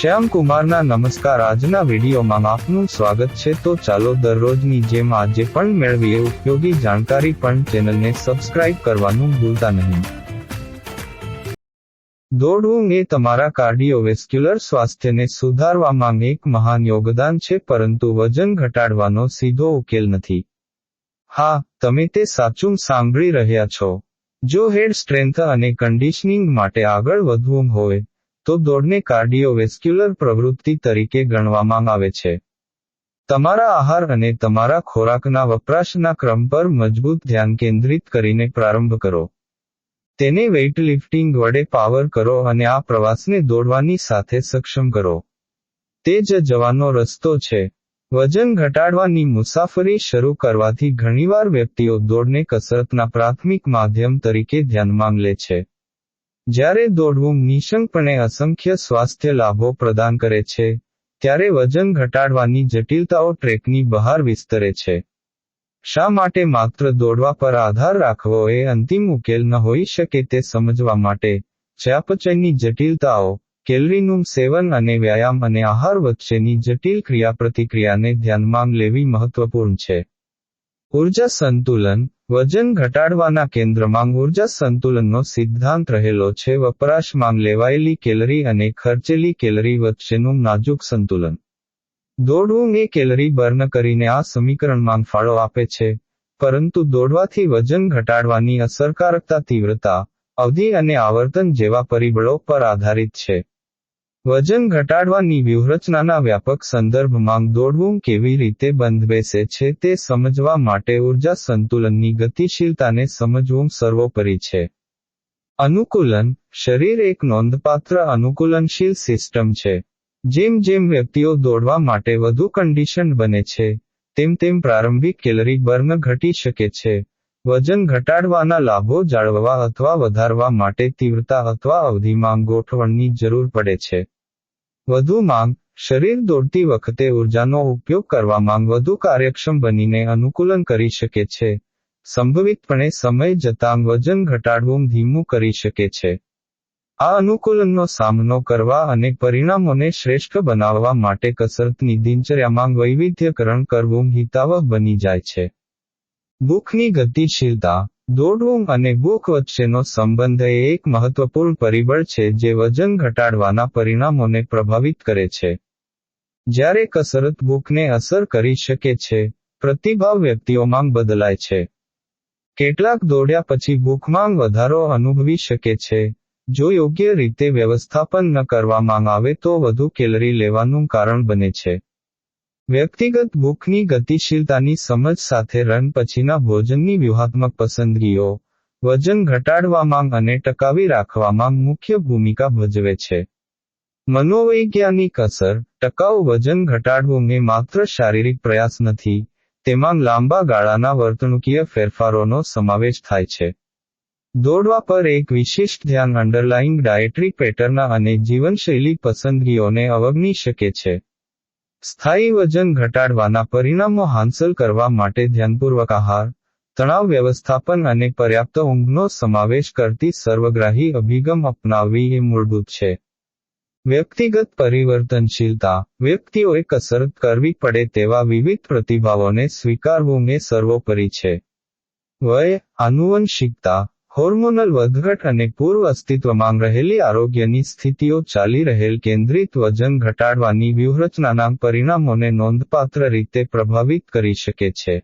શ્યામ કુમારના નમસ્કાર. આજના વિડીયોમાં આપનું સ્વાગત છે. તો ચાલો દરરોજની જેમ આજે પણ મેળવીએ ઉપયોગી જાણકારી પણ ચેનલને સબસ્ક્રાઇબ કરવાનું ભૂલતા નહીં. દોડવું એ તમારા કાર્ડિયોવેસ્ક્યુલર સ્વાસ્થ્યને સુધારવામાં એક મહાન યોગદાન છે, પરંતુ વજન ઘટાડવાનો સીધો ઉકેલ નથી. હા, તમે તે સાચું સાંભળી રહ્યા છો. જો હેડ સ્ટ્રેન્થ અને કન્ડિશનિંગ માટે આગળ વધવું હોય તો દોડને કાર્ડિયોવેસ્ક્યુલર પ્રવૃત્તિ તરીકે ગણવામાં આવે છે. તમારા આહાર અને તમારા ખોરાકના વપરાશના ક્રમ પર મજબૂત ધ્યાન કેન્દ્રિત કરીને પ્રારંભ કરો. તેને વેઇટલિફ્ટિંગ વડે પાવર કરો અને આ પ્રવાસને દોડવાની સાથે સક્ષમ કરો. તે જ જવાનો રસ્તો છે. વજન ઘટાડવાની મુસાફરી શરૂ કરવાથી ઘણીવાર વ્યક્તિઓ દોડને કસરતના પ્રાથમિક માધ્યમ તરીકે ધ્યાનમાં લે છે. જ્યારે દોડવું નિશંકપણે અસંખ્ય સ્વાસ્થ્ય લાભો પ્રદાન કરે છે, ત્યારે વજન ઘટાડવાની જટિલતાઓ ટ્રેકની બહાર વિસ્તરે છે. શા માટે માત્ર દોડવા પર આધાર રાખવો એ અંતિમ ઉકેલ ન હોઈ શકે તે સમજવા માટે ચયાપચયની જટિલતાઓ, કેલરીનું સેવન અને વ્યાયામ અને આહાર વચ્ચેની જટિલ ક્રિયાપ્રતિક્રિયાને ધ્યાનમાં લેવી મહત્વપૂર્ણ છે. ઊર્જા સંતુલન વજન ઘટાડવાના કેન્દ્રમાં ઊર્જા સંતુલનનો સિદ્ધાંત રહેલો છે. વપરાશમાં લેવાયેલી કેલરી અને ખર્ચેલી કેલરી વચ્ચેનું નાજુક સંતુલન. દોડવું એ કેલરી બર્ન કરીને આ સમીકરણમાં ફાળો આપે છે. પરંતુ દોડવાથી વજન ઘટાડવાની અસરકારકતા તીવ્રતા, અવધિ અને આવર્તન જેવા પરિબળો પર આધારિત છે. વજન ઘટાડવાની વ્યૂહરચનાના વ્યાપક સંદર્ભમાં દોડવું કેવી રીતે બંધબેસે છે તે સમજવા માટે ઊર્જા સંતુલનની ગતિશીલતાને સમજવું સર્વોપરી છે. અનુકૂલન શરીર એક નોંધપાત્ર અનુકૂલનશીલ સિસ્ટમ છે. જેમ જેમ વ્યક્તિઓ દોડવા માટે વધુ કન્ડિશન બને છે, તેમ તેમ પ્રારંભિક કેલરી બર્ન ઘટી શકે છે. વજન ઘટાડવાના લાભો જાળવવા અથવા વધારવા માટે તીવ્રતા અથવા અવધિમાં ગોઠવણની જરૂર પડે છે. વધુ માંગ, શરીર દોડતી વખતે ઉર્જાનો ઉપયોગ કરવામાં વધુ કાર્યક્ષમ બનીને અનુકૂલન કરી શકે છે. સંભવિતપણે સમય જતાં વજન ઘટાડવું ધીમું કરી શકે છે. આ અનુકૂલનનો સામનો કરવા અને પરિણામોને શ્રેષ્ઠ બનાવવા માટે કસરતની દિનચર્યામાં વૈવિધ્યકરણ કરવું હિતાવહ બની જાય છે. ભૂખની ગતિશીલતા, દોડવું અને ભૂખ વચ્ચેનો સંબંધ એ એક મહત્વપૂર્ણ પરિબળ છે જે વજન ઘટાડવાના પરિણામોને પ્રભાવિત કરે છે. જ્યારે કસરત ભૂખને અસર કરી શકે છે, પ્રતિભાવ વ્યક્તિઓમાં બદલાય છે. કેટલાક દોડ્યા પછી ભૂખમાં વધારો અનુભવી શકે છે. જો યોગ્ય રીતે વ્યવસ્થાપન ન કરવામાં આવે તો વધુ કેલરી લેવાનું કારણ બને છે. વ્યક્તિગત ભૂખની ગતિશીલતાની સમજ સાથે રન પછીના ભોજનની વ્યૂહાત્મક પસંદગીઓ, વજન ઘટાડવામાં અને ટકાવી રાખવામાં મુખ્ય ભૂમિકા ભજવે છે. મનોવૈજ્ઞાનિક અસર, ટકાઉ વજન ઘટાડવું એ માત્ર શારીરિક પ્રયાસ નથી, તેમાં લાંબા ગાળાના વર્તણૂકીય ફેરફારોનો સમાવેશ થાય છે. દોડવા પર એક વિશિષ્ટ ધ્યાન અંડરલાઇંગ ડાયટરી પેટર્ન અને જીવનશૈલી પસંદગીઓને અવગણી શકે છે. સ્થાયી વજન ઘટાડવાના પરિણામો હાંસલ કરવા માટે ધ્યાનપૂર્વક આહાર, તણાવ વ્યવસ્થાપન અને પર્યાપ્ત ઊંઘનો સમાવેશ કરતી સર્વગ્રાહી અભિગમ અપનાવવી એ મૂળભૂત છે. વ્યક્તિગત પરિવર્તનશીલતા, વ્યક્તિઓએ કસરત કરવી પડે તેવા વિવિધ પ્રતિભાવોને સ્વીકારવું એ સર્વોપરી છે. વય, આનુવંશિકતા હોર્મોનલ વધઘટ અને પૂર્વ અસ્તિત્વમાં રહેલી આરોગ્યની સ્થિતિઓ ચાલી રહેલ કેન્દ્રિત વજન ઘટાડવાની વ્યૂહરચનાના પરિણામોને નોંધપાત્ર રીતે પ્રભાવિત કરી શકે છે.